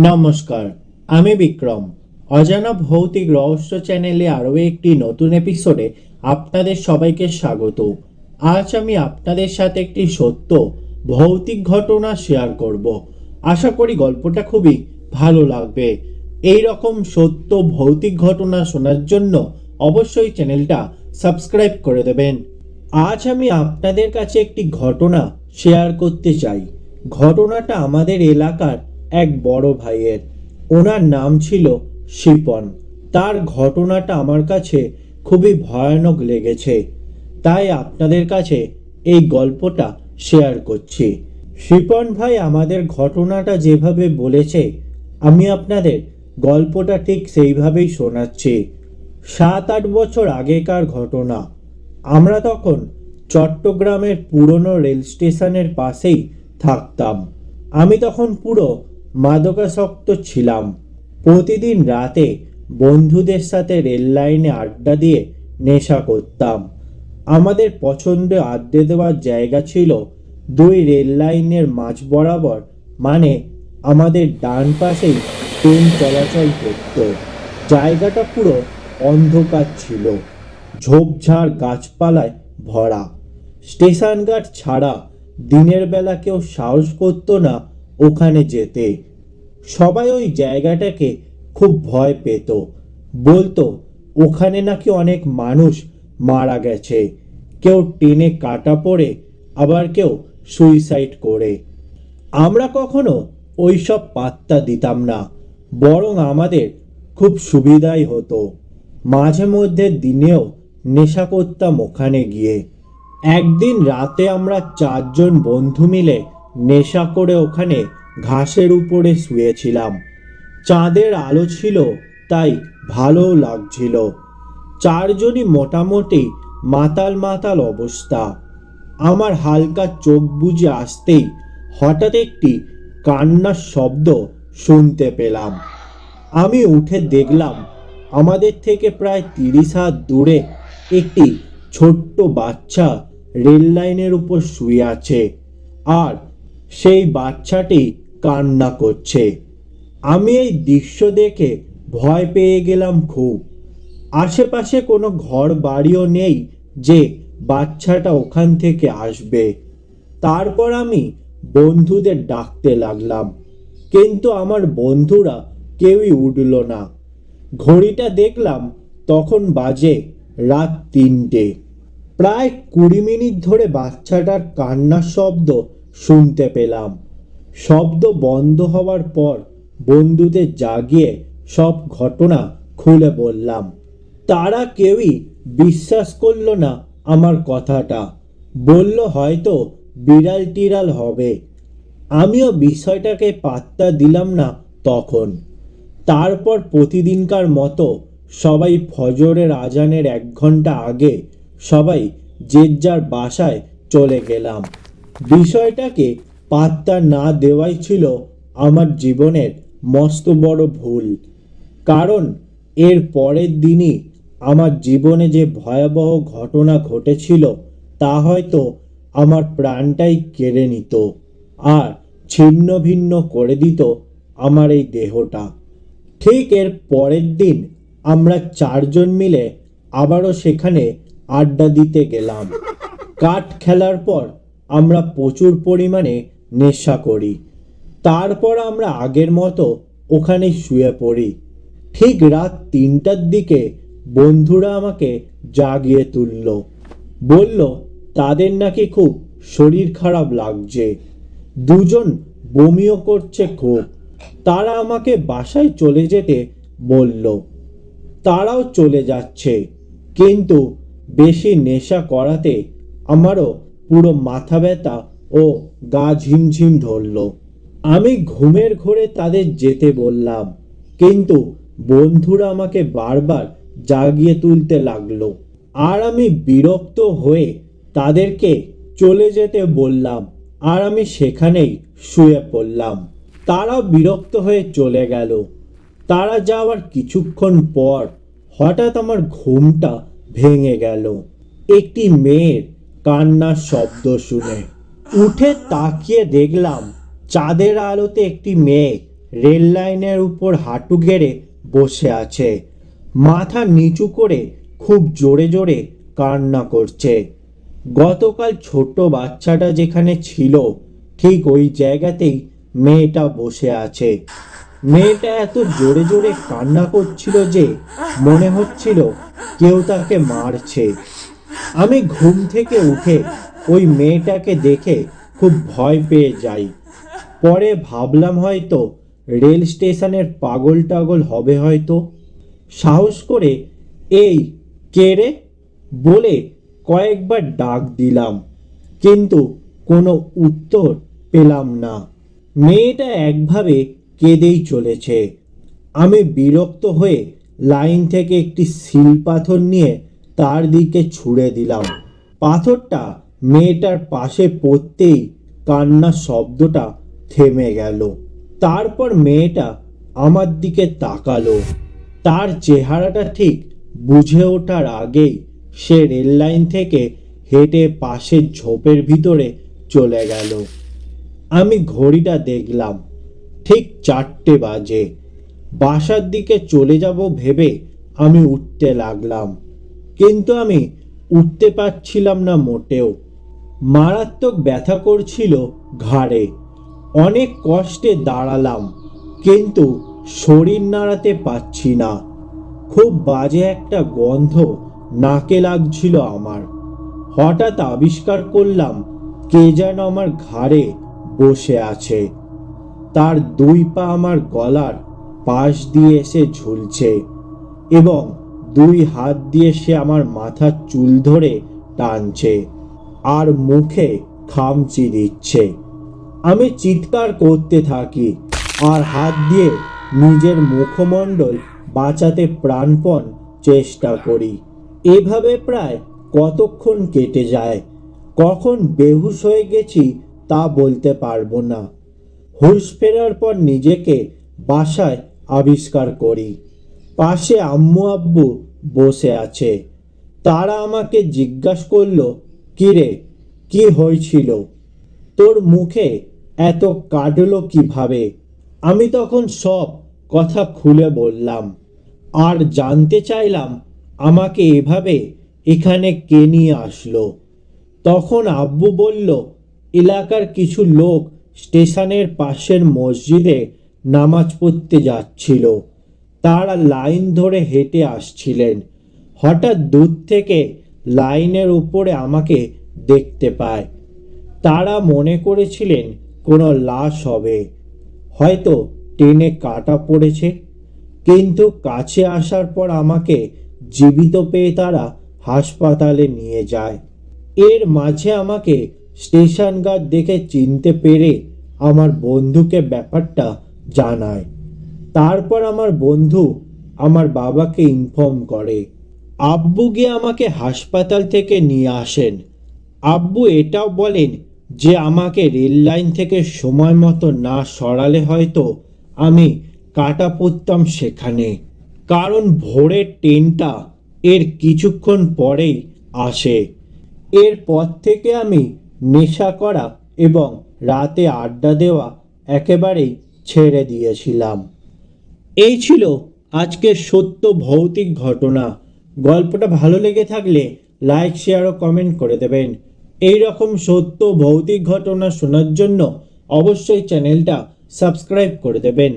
নমস্কার, আমি বিক্রম। অজানা ভৌতিক রহস্য চ্যানেলে আরও একটি নতুন এপিসোডে আপনাদের সবাইকে স্বাগত। আজ আমি আপনাদের সাথে একটি সত্য, ভৌতিক ঘটনা শেয়ার করব। আশা করি গল্পটা খুবই ভালো লাগবে। এই রকম সত্য, ভৌতিক ঘটনা শোনার জন্য অবশ্যই চ্যানেলটা সাবস্ক্রাইব করে দেবেন। আজ আমি আপনাদের কাছে একটি ঘটনা শেয়ার করতে চাই। ঘটনাটা আমাদের এলাকার এক বড় ভাইয়ের। ওনার নাম ছিল শিপন। তার ঘটনাটা আমার কাছে খুবই ভয়ানক লেগেছে। তাই আপনাদের কাছে এই গল্পটা শেয়ার করছি। শিপন ভাই আমাদের ঘটনাটা যেভাবে বলেছে, আমি আপনাদের গল্পটা ঠিক সেইভাবেই শোনাচ্ছি। সাত আট বছর আগেকার ঘটনা। আমরা তখন চট্টগ্রামের পুরনো রেল স্টেশনের পাশেই থাকতাম। আমি তখন পুরো মাদকাসক্ত ছিলাম প্রতিদিন রাতে বন্ধুদের সাথে রেল লাইনে আড্ডা দিয়ে নেশা করতাম। আমাদের পছন্দ আড্ডে দেওয়ার জায়গা ছিল দুই রেল লাইনের মাঝ বরাবর মানে আমাদের ডান পাশেই ট্রেন চলাচল করত। জায়গাটা পুরো অন্ধকার ছিল, ঝোপঝাড় গাছপালায় ভরা। স্টেশন গার্ড ছাড়া দিনের বেলা কেউ সাহস করতো না ওখানে যেতে। সবাই ওই জায়গাটাকে খুব ভয় পেত। বলতো, ওখানে নাকি অনেক মানুষ মারা গেছে। কেউ টেনে কাটা পড়ে, আবার কেউ সুইসাইড করে। আমরা কখনো ওইসব পাত্তা দিতাম না, বরং আমাদের খুব সুবিধাই হতো। মাঝে মধ্যে দিনেও নেশা করতাম ওখানে গিয়ে। একদিন রাতে আমরা চারজন বন্ধু মিলে নেশা করে ওখানে ঘাসের উপরে শুয়েছিলাম। চাঁদের আলো ছিল, তাই ভালোও লাগছিল। চারজনই মোটামুটি মাতাল মাতাল অবস্থা। আমার হালকা চোখ বুজে আসতেই হঠাৎ একটি কান্নার শব্দ শুনতে পেলাম। আমি উঠে দেখলাম, আমাদের থেকে প্রায় তিরিশ হাত দূরে একটি ছোট্ট বাচ্চা রেল লাইনের উপর শুয়ে আছে। আর সেই বাচ্চাটি কান্না করছে। আমি এই দৃশ্য দেখে ভয় পেয়ে গেলাম খুব। আশেপাশে কোনো ঘর বাড়িও নেই যে বাচ্চাটা ওখান থেকে আসবে। তারপর আমি বন্ধুদের ডাকতে লাগলাম, কিন্তু আমার বন্ধুরা কেউই উঠল না। ঘড়িটা দেখলাম তখন বাজে রাত তিনটে। প্রায় কুড়ি মিনিট ধরে বাচ্চাটার কান্নার শব্দ শুনতে পেলাম। শব্দ বন্ধ হওয়ার পর বন্ধুদের জাগিয়ে সব ঘটনা খুলে বললাম, তারা কেউই বিশ্বাস করল না আমার কথাটা। বলল হয়তো বিড়াল টিড়াল হবে। আমিও বিষয়টাকে পাত্তা দিলাম না তখন। তারপর প্রতিদিনকার মতো সবাই ফজরের আজানের এক ঘণ্টা আগে সবাই যে যার বাসায় চলে গেলাম। বিষয়টাকে পাত্তা না দেওয়াই ছিল আমার জীবনের মস্ত বড় ভুল। কারণ এর পরের দিনই আমার জীবনে যে ভয়াবহ ঘটনা ঘটেছিল, তা হয়তো আমার প্রাণটাই কেড়ে নিত আর ছিন্ন ভিন্ন করে দিত আমার এই দেহটা। ঠিক এর পরের দিন আমরা চারজন মিলে আবারও সেখানে আড্ডা দিতে গেলাম। কাঠ খেলার পর আমরা প্রচুর পরিমাণে নেশা করি। তারপর আমরা আগের মতো ওখানে শুয়ে পড়ি। ঠিক রাত তিনটার দিকে বন্ধুরা আমাকে জাগিয়ে তুলল। বলল, তাদের নাকি খুব শরীর খারাপ লাগছে। দুজন বমিও করছে খুব। তারা আমাকে বাসায় চলে যেতে বলল। তারাও চলে যাচ্ছে। কিন্তু বেশি নেশা করাতে আমারও পুরো মাথা ব্যথা ও গা ঝিমঝিম ধরল। আমি ঘুমের ঘোরে তাদের যেতে বললাম, কিন্তু বন্ধুরা আমাকে বারবার জাগিয়ে তুলতে লাগল আর আমি বিরক্ত হয়ে তাদেরকে চলে যেতে বললাম আর আমি সেখানেই শুয়ে পড়লাম। তারা বিরক্ত হয়ে চলে গেল। তারা যাওয়ার কিছুক্ষণ পর হঠাৎ আমার ঘুমটা ভেঙে গেল। একটি মেয়ের কান্নার শব্দ শুনে। উঠে তাকিয়ে দেখলাম চাঁদের আলোতে একটি মেয়ে রেল লাইনের উপর হাঁটু গেড়ে বসে আছে। মাথা নিচু করে খুব জোরে জোরে কান্না করছে। গতকাল ছোট বাচ্চাটা যেখানে ছিল, ঠিক ওই জায়গাতেই মেয়েটা বসে আছে। মেয়েটা এত জোরে জোরে কান্না করছিল যে মনে হচ্ছিল কেউ তাকে মারছে। আমি ঘুম থেকে উঠে ওই মেয়েটাকে দেখে খুব ভয় পেয়ে যাই। পরে ভাবলাম হয়তো রেল স্টেশনের পাগল টাগল হবে হয়তো। সাহস করে, এই, কে রে? বলে কয়েকবার ডাক দিলাম, কিন্তু কোনো উত্তর পেলাম না। মেয়েটা একভাবে কেঁদেই চলেছে। আমি বিরক্ত হয়ে লাইন থেকে একটি সিল পাথর নিয়ে তার দিকে ছুঁড়ে দিলাম। পাথরটা মেয়েটার পাশে পড়তেই কান্নার শব্দটা থেমে গেল। তারপর মেয়েটা আমার দিকে তাকালো। তার চেহারাটা ঠিক বুঝে ওঠার আগেই সে রেল লাইন থেকে হেঁটে পাশের ঝোপের ভিতরে চলে গেল। আমি ঘড়িটা দেখলাম, ঠিক চারটে বাজে। বাসার দিকে চলে যাব ভেবে আমি উঠতে লাগলাম। কিন্তু আমি উঠতে পারছিলাম না মোটেও। মারাত্মক ব্যথা করছিল ঘাড়ে। অনেক কষ্টে দাঁড়ালাম, কিন্তু শরীর নাড়াতে পারছি না। খুব বাজে একটা গন্ধ নাকে লাগছিল আমার। হঠাৎ আবিষ্কার করলাম, কে যেন আমার ঘাড়ে বসে আছে। তার দুই পা আমার গলার পাশ দিয়ে এসে ঝুলছে এবং দুই হাত দিয়ে সে আমার মাথার চুল ধরে টানছে আর মুখে খামচি দিচ্ছে। আমি চিৎকার করতে থাকি আর হাত দিয়ে নিজের মুখমণ্ডল বাঁচাতে প্রাণপণ চেষ্টা করি। এভাবে প্রায় কতক্ষণ কেটে যায়, কখন বেহুশ হয়ে গেছি তা বলতে পারব না। হুঁশ ফেরার পর নিজেকে বাসায় আবিষ্কার করি। পাশে আম্মু আব্বু বসে আছে। তারা আমাকে জিজ্ঞাসা করল, কিরে, কি হয়েছিল? তোর মুখে এত কাটলো কীভাবে? আমি তখন সব কথা খুলে বললাম। আর জানতে চাইলাম, আমাকে এভাবে এখানে কে নিয়ে আসলো? তখন আব্বু বলল, এলাকার কিছু লোক স্টেশনের পাশের মসজিদে নামাজ পড়তে যাচ্ছিল। তারা লাইন ধরে হেঁটে আসছিলেন। হঠাৎ দূর থেকে লাইনের উপরে আমাকে দেখতে পায়। তারা মনে করেছিলেন কোনো লাশ হবে। হয়তো ট্রেনে কাটা পড়েছে। কিন্তু কাছে আসার পর আমাকে জীবিত পেয়ে তারা হাসপাতালে নিয়ে যায়। এর মাঝে আমাকে স্টেশন গার্ড দেখে চিনতে পেরে আমার বন্ধুকে ব্যাপারটা জানায়। তারপর আমার বন্ধু আমার বাবাকে ইনফর্ম করে। আব্বু গিয়ে আমাকে হাসপাতাল থেকে নিয়ে আসেন। আব্বু এটাও বলেন যে, আমাকে রেল লাইন থেকে সময় মতো না সরালে হয়তো আমি কাটা পড়তাম সেখানে। কারণ ভোরের ট্রেনটা এর কিছুক্ষণ পরেই আসে। এরপর থেকে আমি নেশা করা এবং রাতে আড্ডা দেওয়া একেবারেই ছেড়ে দিয়েছিলাম। এই ছিল আজকের সত্য ভৌতিক ঘটনা। গল্পটা ভালো লেগে থাকলে লাইক, শেয়ার ও কমেন্ট করে দেবেন। এই রকম সত্য ভৌতিক ঘটনা শোনার জন্য অবশ্যই চ্যানেলটা সাবস্ক্রাইব করে দেবেন।